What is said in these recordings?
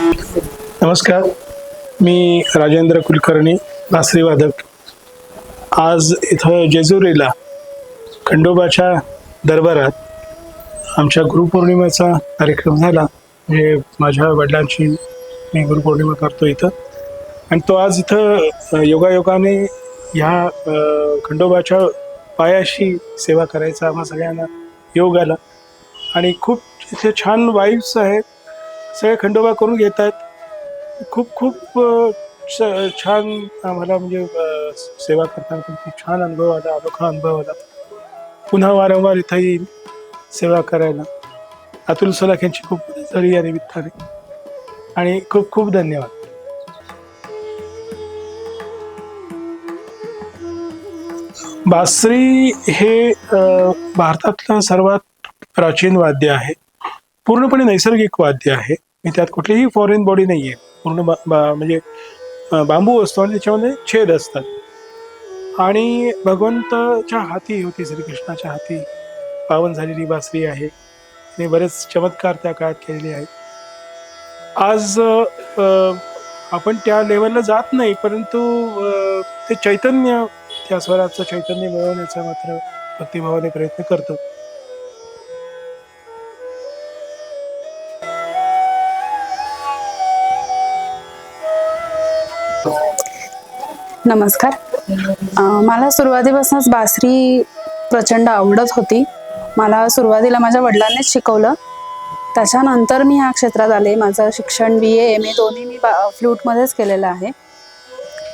नमस्कार. मी राजेंद्र कुलकर्णी बासरी वादक आज इथं जेजुरीला खंडोबाच्या दरबारात आमच्या गुरुपौर्णिमेचा कार्यक्रम झाला. म्हणजे माझ्या वडिलांची मी गुरुपौर्णिमा करतो इथं. आणि तो आज इथं योगायोगाने ह्या खंडोबाच्या पायाशी सेवा करायचा आम्हा सगळ्यांना योग आला. आणि खूप इथे छान वाईब्स आहेत. सगळे खंडोबा करून घेत आहेत खूप खूप छान आम्हाला म्हणजे सेवा करताना पण खूप छान अनुभव आला अनोखा अनुभव आला. पुन्हा वारंवार इथं येईल सेवा करायला. अतुल सलाख यांची खूप झाली या निमित्ताने. आणि खूप खूप धन्यवाद. बासरी हे भारतातलं सर्वात प्राचीन वाद्य आहे. पूर्णपणे नैसर्गिक वाद्य आहे. आणि त्यात कुठलीही फॉरेन बॉडी नाही आहे पूर्ण बा, बा- म्हणजे बांबू असतो आणि त्याच्यामध्ये छेद असतात. आणि भगवंताच्या हाती होती श्रीकृष्णाच्या हाती पावन झालेली बासरी आहे. आणि बरेच चमत्कार त्या काळात केलेले आहेत. आज आपण त्या लेवलला जात नाही परंतु ते चैतन्य त्या स्वराचं चैतन्य मिळवण्याचा मात्र भक्तिभावाने प्रयत्न करतो. नमस्कार. मला सुरुवातीपासूनच बासरी प्रचंड आवडत होती. मला सुरुवातीला माझ्या वडिलांनीच शिकवलं. त्याच्यानंतर मी ह्या क्षेत्रात आले. माझं शिक्षण बी ए एम ए दोन्ही मी बा फ्लूटमध्येच केलेलं आहे.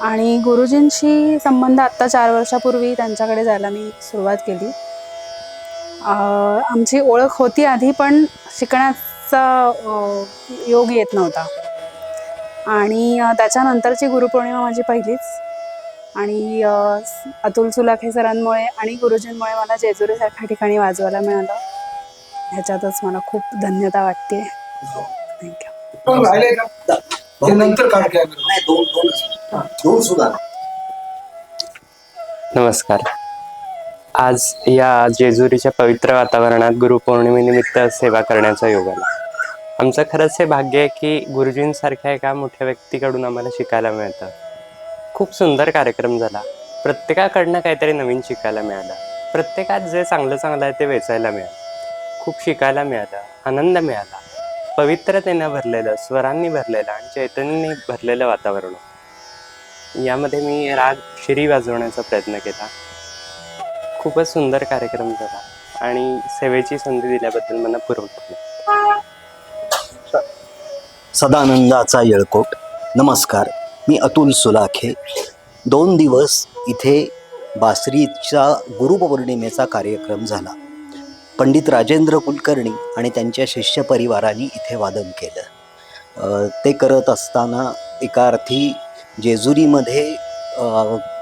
आणि गुरुजींशी संबंध आत्ता चार वर्षापूर्वी त्यांच्याकडे जायला मी सुरुवात केली. आमची ओळख होती आधी पण शिकण्याचा योग येत नव्हता. आणि त्याच्यानंतरची गुरुपौर्णिमा माझी पहिलीच. आणि अतुल सुलाखे सरांमुळे आणि गुरुजींमुळे मला जेजुरीसारख्या ठिकाणी वाजवायला मिळालं. ह्याच्यातच मला खूप धन्यता वाटते. थँक्यू नमस्कार. आज या जेजुरीच्या पवित्र वातावरणात गुरुपौर्णिमेनिमित्त सेवा करण्याचा योग आला. आमचं खरंच हे भाग्य आहे की गुरुजींसारख्या एका मोठ्या व्यक्तीकडून आम्हाला शिकायला मिळतं. खूप सुंदर कार्यक्रम झाला. प्रत्येकाकडनं काहीतरी नवीन शिकायला मिळालं. प्रत्येकात जे चांगलं चांगलं आहे ते वेचायला मिळालं. खूप शिकायला मिळालं आनंद मिळाला. पवित्रतेनं भरलेलं स्वरांनी भरलेलं आणि चैतन्याने भरलेलं वातावरण. यामध्ये मी राग शिरी वाजवण्याचा प्रयत्न केला. खूपच सुंदर कार्यक्रम झाला आणि सेवेची संधी दिल्याबद्दल मला पुरवठा सदानंदाचा येळकोट. नमस्कार. मी अतुल सुलाखे. दोन दिवस इथे बासरीचा गुरुपौर्णिमेचा कार्यक्रम झाला. पंडित राजेंद्र कुलकर्णी आणि त्यांच्या शिष्य परिवाराने इथे वादन केलं. ते करत असताना एका अर्थी जेजुरीमध्ये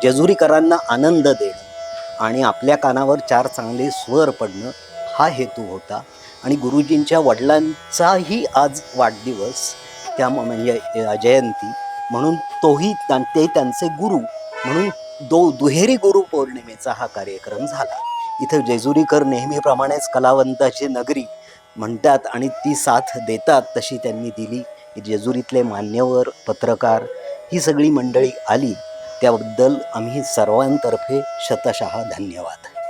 जेजुरीकरांना आनंद देणं आणि आपल्या कानावर चार चांगले स्वर पडणं हा हेतू होता. आणि गुरुजींच्या वडिलांचाही आज वाढदिवस त्या म्हणजे जयंती. म्हणून तोही त्यां- ते त्यांचे गुरु म्हणून दो दुहेरी गुरु पौर्णिमेचा हा कार्यक्रम झाला. इथं जेजुरीकर नेहमीप्रमाणेच कलावंताची नगरी म्हणतात आणि ती साथ देतात तशी त्यांनी दिली. जेजुरीतले मान्यवर पत्रकार ही सगळी मंडळी आली. त्याबद्दल आम्ही सर्वांतर्फे शतशः धन्यवाद.